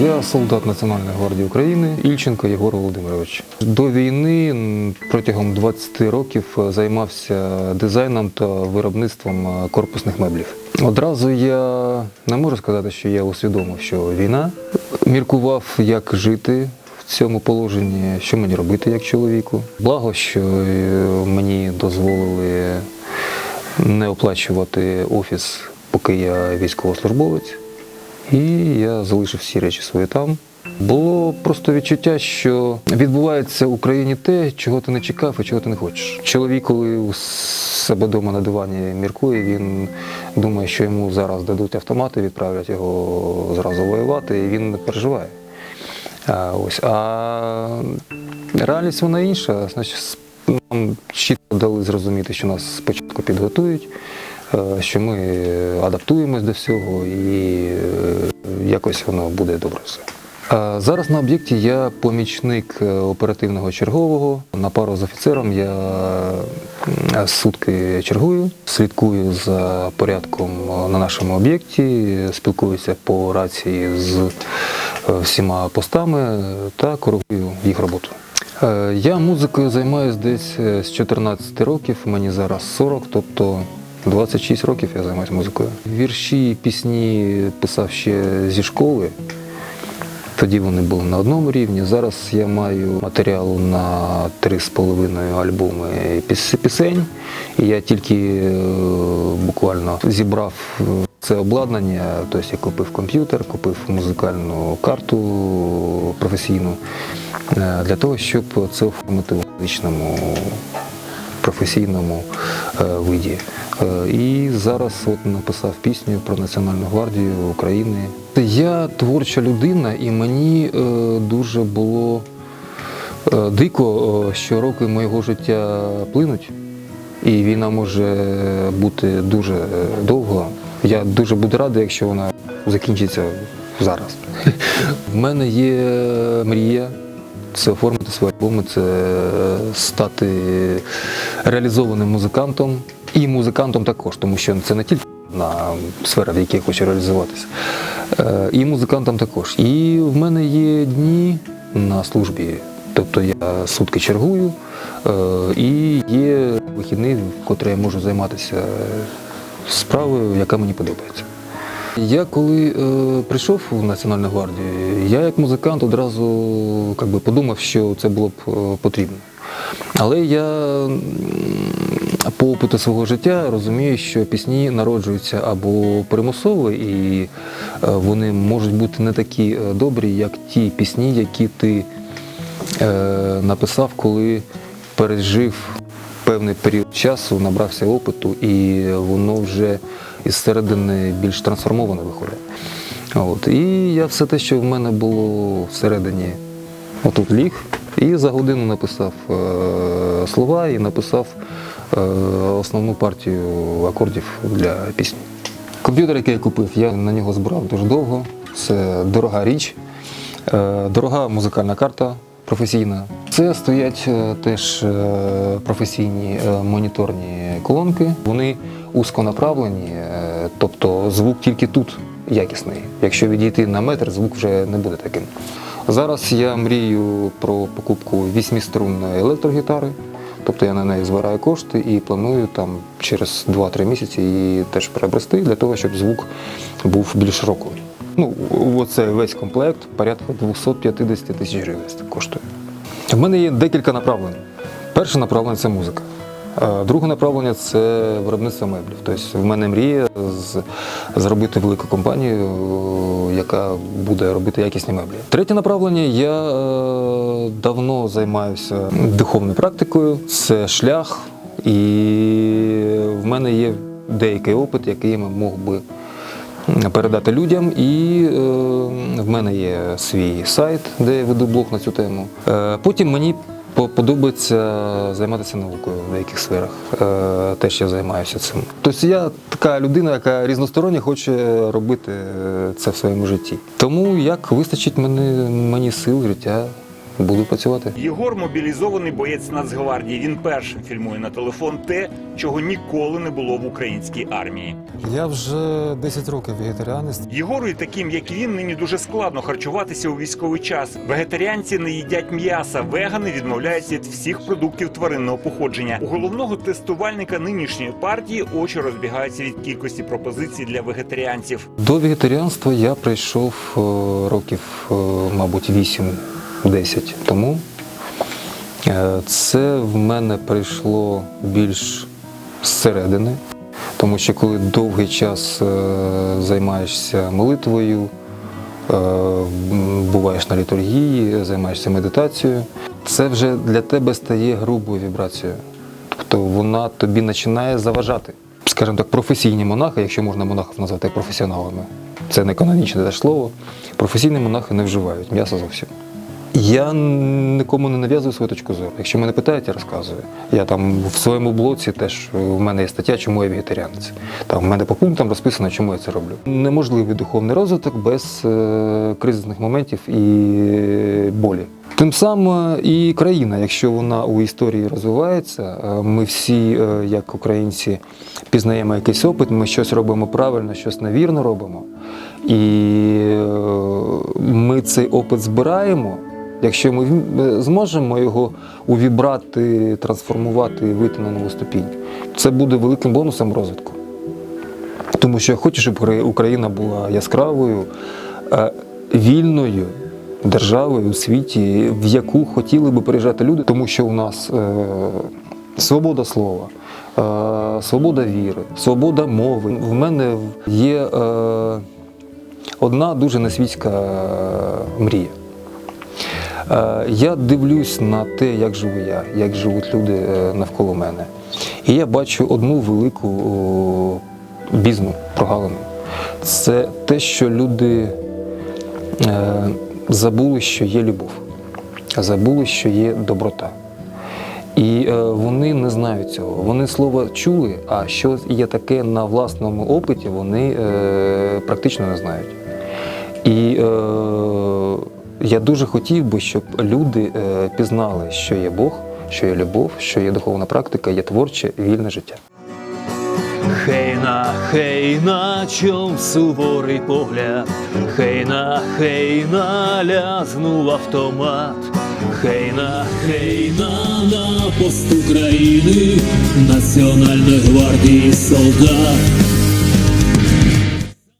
Я солдат Національної гвардії України Ільченко Єгор Володимирович. До війни протягом 20 років е, займався дизайном та виробництвом е, корпусних меблів. Одразу я не можу сказати, що я усвідомив, що війна міркував, як жити в цьому положенні, що мені робити як чоловіку. Благо, що е, мені дозволили не оплачувати офіс, поки я військовослужбовець. І я залишив всі речі свої там. Було просто відчуття, що відбувається в Україні те, чого ти не чекав і чого ти не хочеш. Чоловік, коли у себе вдома на дивані міркує, він думає, що йому зараз дадуть автомати, відправлять його зразу воювати, і він не переживає. А, ось. а реальність вона інша. Значить, нам чітко дали зрозуміти, що нас спочатку підготують, що ми адаптуємось до всього і е, якось воно буде добре все. Зараз на об'єкті я помічник е, оперативного чергового. На пару з офіцером я сутки чергую, слідкую за порядком е, на нашому об'єкті, спілкуюся по рації з е, всіма постами е, та коригую їх роботу. Е, Я музикою займаюся десь е, з 14 років, мені зараз 40, тобто 26 років я займаюся музикою. Вірші пісні писав ще зі школи. Тоді вони були на одному рівні. Зараз я маю матеріалу на три з половиною альбоми пісень. І я тільки е, буквально зібрав е, це обладнання. Тобто я купив комп'ютер, купив музикальну карту професійну е, для того, щоб це оформити в музичному професійному е, виді. Е, І зараз от написав пісню про Національну гвардію України. Я творча людина, і мені е, дуже було дико, що роки моєго життя плинуть, і війна може бути дуже довго. Я дуже буду радий, якщо вона закінчиться зараз. В мене є мрія це оформити свої альбоми, це стати реалізованим музикантом і музикантом також, тому що це не тільки на сфера, в якій я хочу реалізуватися, Е, і музикантом також. І в мене є дні на службі, тобто я сутки чергую, е, і є вихідні, в котрі я можу займатися справою, яка мені подобається. Я коли е, прийшов в Національну гвардію, я як музикант одразу би, подумав, що це було б е, потрібно. Але я по опиту свого життя розумію, що пісні народжуються або примусово, і е, вони можуть бути не такі е, добрі, як ті пісні, які ти е, написав, коли пережив певний період часу, набрався опиту, і воно вже із середини більш трансформоване виходить. От. І я все те, що в мене було всередині, отут ліг, і за годину написав е, слова і написав е, основну партію акордів для пісні. Комп'ютер, який я купив, я на нього збирав дуже довго. Це дорога річ, е, дорога музикальна карта професійна. Це стоять е, теж е, професійні е, моніторні колонки. Вони узконаправлені, тобто звук тільки тут якісний. Якщо відійти на метр, звук вже не буде таким. Зараз я мрію про покупку вісьмиструнної електрогітари. Тобто я на неї збираю кошти і планую там через 2-3 місяці її теж приобрести для того, щоб звук був більш роковий. Ну, оце весь комплект порядка 250 тисяч гривень коштує. В мене є декілька направлень. Перше направлення це музика. Друге направлення це виробництво меблів. Тобто в мене мрія зробити велику компанію, яка буде робити якісні меблі. Третє направлення я е, давно займаюся духовною практикою. Це шлях, і в мене є деякий опит, який я мог би передати людям. І е, в мене є свій сайт, де я веду блог на цю тему. Е, потім мені по- подобається займатися наукою в деяких сферах. Е, теж я займаюся цим. Тобто я така людина, яка різностороння хоче робити е, це в своєму житті. Тому як вистачить мені, мені сил, життя, буду працювати. Єгор мобілізований боєць Нацгвардії. Він першим фільмує на телефон те, чого ніколи не було в українській армії. Я вже 10 років вегетаріанець. Єгору і таким, як і він, нині дуже складно харчуватися у військовий час. Вегетаріанці не їдять м'яса, вегани відмовляються від всіх продуктів тваринного походження. У головного тестувальника нинішньої партії очі розбігаються від кількості пропозицій для вегетаріанців. До вегетаріанства я прийшов е, років, е, мабуть, 8-10 тому. Е, Це в мене прийшло більш зсередини, тому що коли довгий час е, займаєшся молитвою, е, буваєш на літургії, займаєшся медитацією, це вже для тебе стає грубою вібрацією. Тобто вона тобі починає заважати. Скажімо так, професійні монахи, якщо можна монахів назвати професіоналами, це не канонічне слово. Професійні монахи не вживають м'ясо зовсім. Я нікому не нав'язую свою точку зору. Якщо мене питають, я розказую. Я там в своєму блоці теж в мене є стаття, чому я вегетаріанець. Там в мене по пунктам розписано, чому я це роблю. Неможливий духовний розвиток без е, кризисних моментів і болі. Тим самим і країна, якщо вона у історії розвивається, е, ми всі, е, як українці, пізнаємо якийсь опит, ми щось робимо правильно, щось невірно робимо. І е, ми цей опит збираємо. Якщо ми зможемо його увібрати, трансформувати і вийти на нову ступінь, це буде великим бонусом розвитку. Тому що я хочу, щоб Україна була яскравою, е, вільною державою у світі, в яку хотіли би приїжджати люди, тому що у нас е, свобода слова, е, свобода віри, свобода мови. В мене є е, одна дуже несвітська е, мрія. Е, Я дивлюсь на те, як живу я, як живуть люди е, навколо мене. І я бачу одну велику бізну прогалину. Це те, що люди е, забули, що є любов, забули, що є доброта. І вони не знають цього. Вони слово чули, а що є таке на власному опиті, вони практично не знають. І я дуже хотів би, щоб люди е, пізнали, що є Бог, що є любов, що є духовна практика, є творче, вільне життя. Хейна, хейна, чом суворий погляд, Хейна, хейна, лязнув автомат, Хейна, хейна, на посту країни, Національної гвардії солдат,